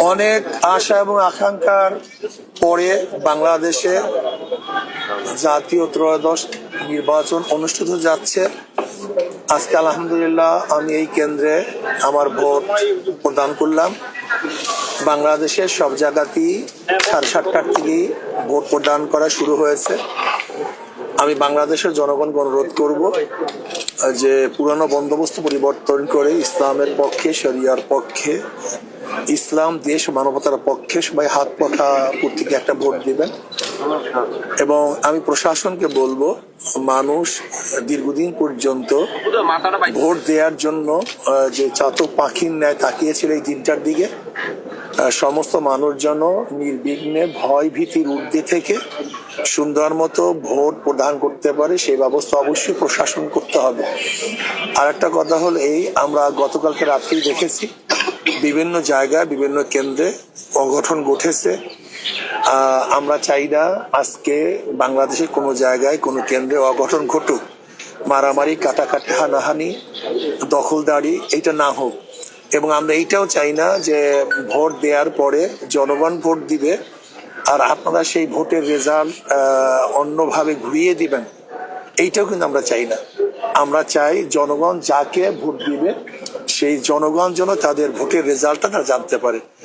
অনেক আশা এবং আকাঙ্ক্ষার পরে বাংলাদেশে জাতীয় ত্রয়োদশ নির্বাচন অনুষ্ঠিত যাচ্ছে। আজকে আলহামদুলিল্লাহ আমি এই কেন্দ্রে আমার ভোট প্রদান করলাম। বাংলাদেশের সব জায়গাতেই সাড়ে সাতটার থেকেই ভোট প্রদান করা শুরু হয়েছে। আমি বাংলাদেশের জনগণকে অনুরোধ করব যে পুরানো বন্দোবস্ত পরিবর্তন করে ইসলামের পক্ষে, শরিয়ার পক্ষে ইসলাম দেশ মানবতার পক্ষে সবাই হাত পাখা প্রতীকে একটা ভোট দিবেন। এবং আমি প্রশাসনকে বলব, মানুষ দীর্ঘদিন পর্যন্ত ভোট দেওয়ার জন্য যে চাতক পাখির ন্যায় তাকিয়েছিল এই দিনটার দিকে সমস্ত মানুষ যেন নির্বিঘ্নে ভয় ভীতির ঊর্ধ্বে থেকে সুন্দর মতো ভোট প্রদান করতে পারে, সেই ব্যবস্থা অবশ্যই প্রশাসন করতে হবে। আর একটা কথা হলো এই, আমরা গতকালকে রাত্রেই দেখেছি বিভিন্ন জায়গায় বিভিন্ন কেন্দ্রে অঘটন ঘটেছে। আমরা চাই না আজকে বাংলাদেশের কোনো জায়গায়, কোনো কেন্দ্রে অঘটন ঘটুক। মারামারি, কাটাকাটি, হানাহানি, দখলদারি এটা না হোক। এবং আমরা এইটাও চাই না যে ভোট দেওয়ার পরে জনগণ ভোট দিবে, আর আপনারা সেই ভোটের রেজাল্ট অন্যভাবে ঘুরিয়ে দিবেন, এইটাও কিন্তু আমরা চাই না। আমরা চাই জনগণ যাকে ভোট দিবে সেই জনগণ যেন তাদের ভোটের রেজাল্টটা তারা জানতে পারে।